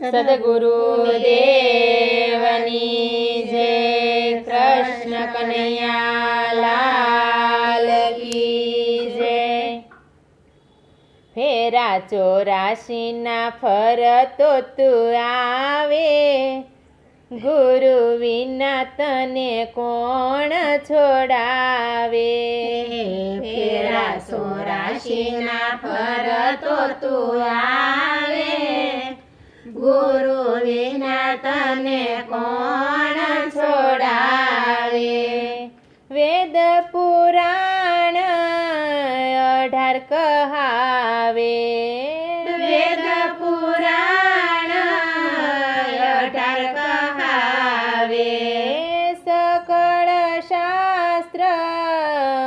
સદગુરુ દેવની જય કૃષ્ણ કનૈયા લાલ જય ફેરા ચોરાશીના ફરતો તું આવે ગુરુ વિના તને કોણ છોડાવે ફેરા સોરાશીના ફરતો તું આવે ગુરુ વિના તને કોણ છોડાવે? વેદ પુરાણ અઢાર કહાવે. વેદ પુરાણ અઢાર કહાવે. સકળ શાસ્ત્ર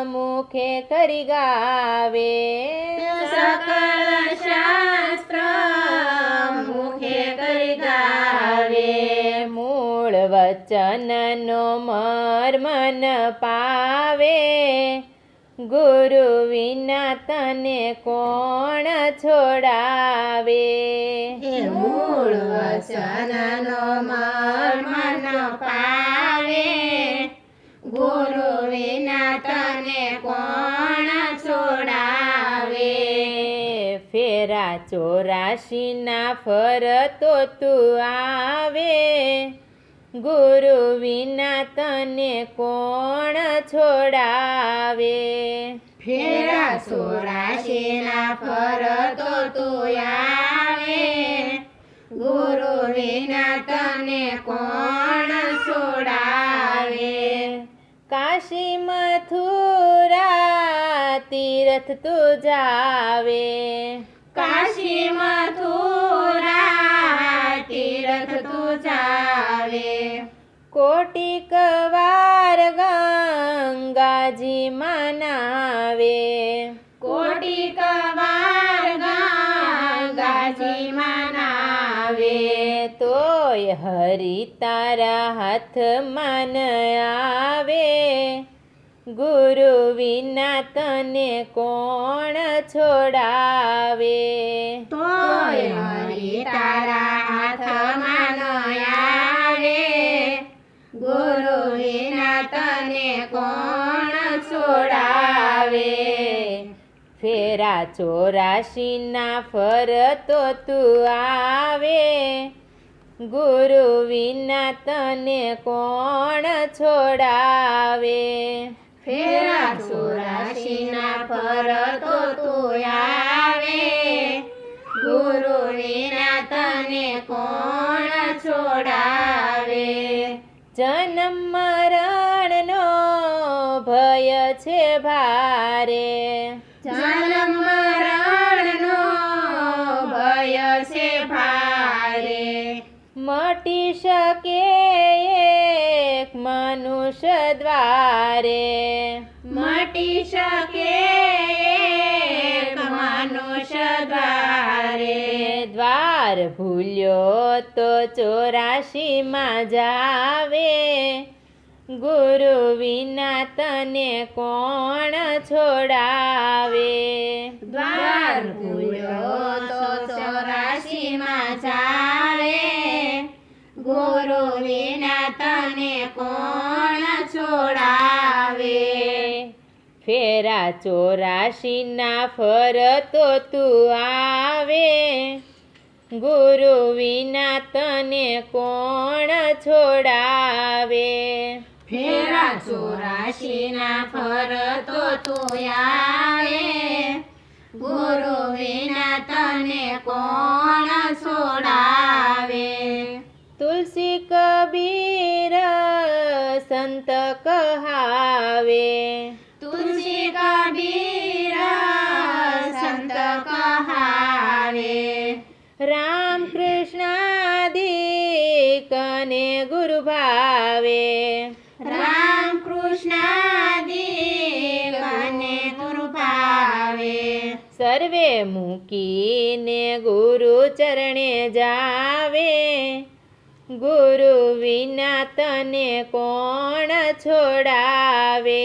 મુખે કરી ગાવે. મૂળ વચનનો મર્મન પાવે. ગુરુ વિના તને કોણ છોડાવે? મૂળ વચનનો મર્મન પાવે. ગુરુ વિના તને કોણ છોડાવે? ફેરા ચોરાશીના ફરતો તું આવે. ગુરુ વિના તને કોણ છોડાવે? ફેરા સોરાશીના ફરતો તું આવે? ગુરુ વિના તને કોણ છોડાવે? કાશી મથુરા તીરથ તું જાવે. કાશી મથુરા તીરથ તું જાવે. કોટી કવાર ગંગાજી માનાવે. કોટી વાર ગંગાજી મનાવે. તોય હરી તારા હાથ માન આવે. ગુરુ વિના તને કોણ છોડાવે? તોય હરી તારા ફેરા ચોરાશીના ફરતો તું આવે. ગુરુ વિના તને કોણ છોડાવે? ફેરા ચોરાશીના ફરતો તું આવે. ગુરુ વિના તને કોણ છોડાવે? જન્મ મરણનો ભય છે ભારે. જન્મ મરણનો ભય છે ભારે. મટી શકે એક મનુષ્ય દ્વારે. મટી શકે એક મનુષ્ય દ્વારે. દ્વાર ભૂલ્યો તો ચોરાશીમાં જાવે. ગુરુ વિના તને કોણ છોડાવે? દ્વાર ભૂલ્યો તો ચોરાશીમાં જાવે ગુરુ વિના તને કોણ છોડાવે? ફેરા ચોરાશીના ફરતો તું આવે. ગુરુ વિના તને કોણ છોડાવે? ફેરા ચોરાશીના ફરતો તું આવે ગુરુ વિના તને કોણ છોડાવે તુલસી કબીર સંત કહાવે તુલસી કબીર સંત કહાવે રામ કૃષ્ણાદિકને ગુરુ ભાવે રામ કૃષ્ણ દેવને દુર્ભાવે સર્વે મૂકીને ગુરુ ચરણે જાવે. ગુરુ વિના તને કોણ છોડાવે?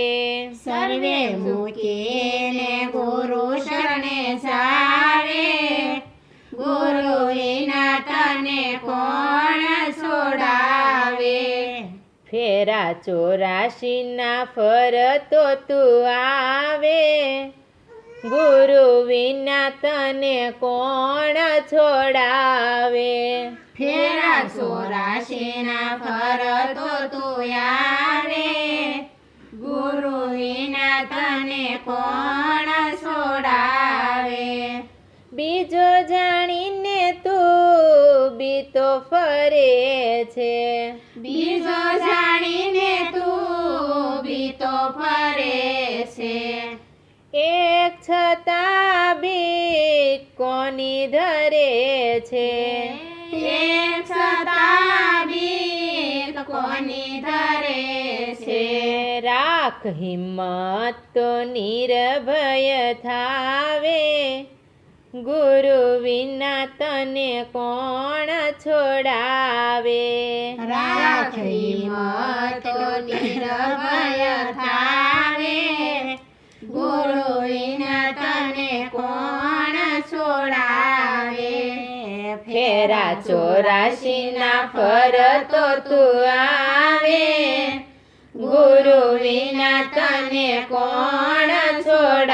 સર્વે મૂકીને ગુરુ શરણે જાવે. ફેરા ચોરાશીના ફરતો તું આવે. ગુરુ વિના તને કોણ છોડાવે? ફેરા ચોરાશીના ફરતો તું આવે. ગુરુ વિના તને કોણ છોડાવે? બીજો જાણીને તું બીતો ફરે છે. બીજો જાણીને તું બીતો ફરે છે. એક છતાં બી કોની ધરે છે? એક છતાં બીક કોની ધરે છે. રાખ હિંમત તો નિર્ભય થાવે. ગુરુ વિના તને કોણ છોડાવે? રાખી મત નિર્ભય થાવે. ગુરુ વિના તને કોણ છોડાવે? ફેરા ચોરાશીના ફરતો તું આવે. ગુરુ વિના તને કોણ છોડાવે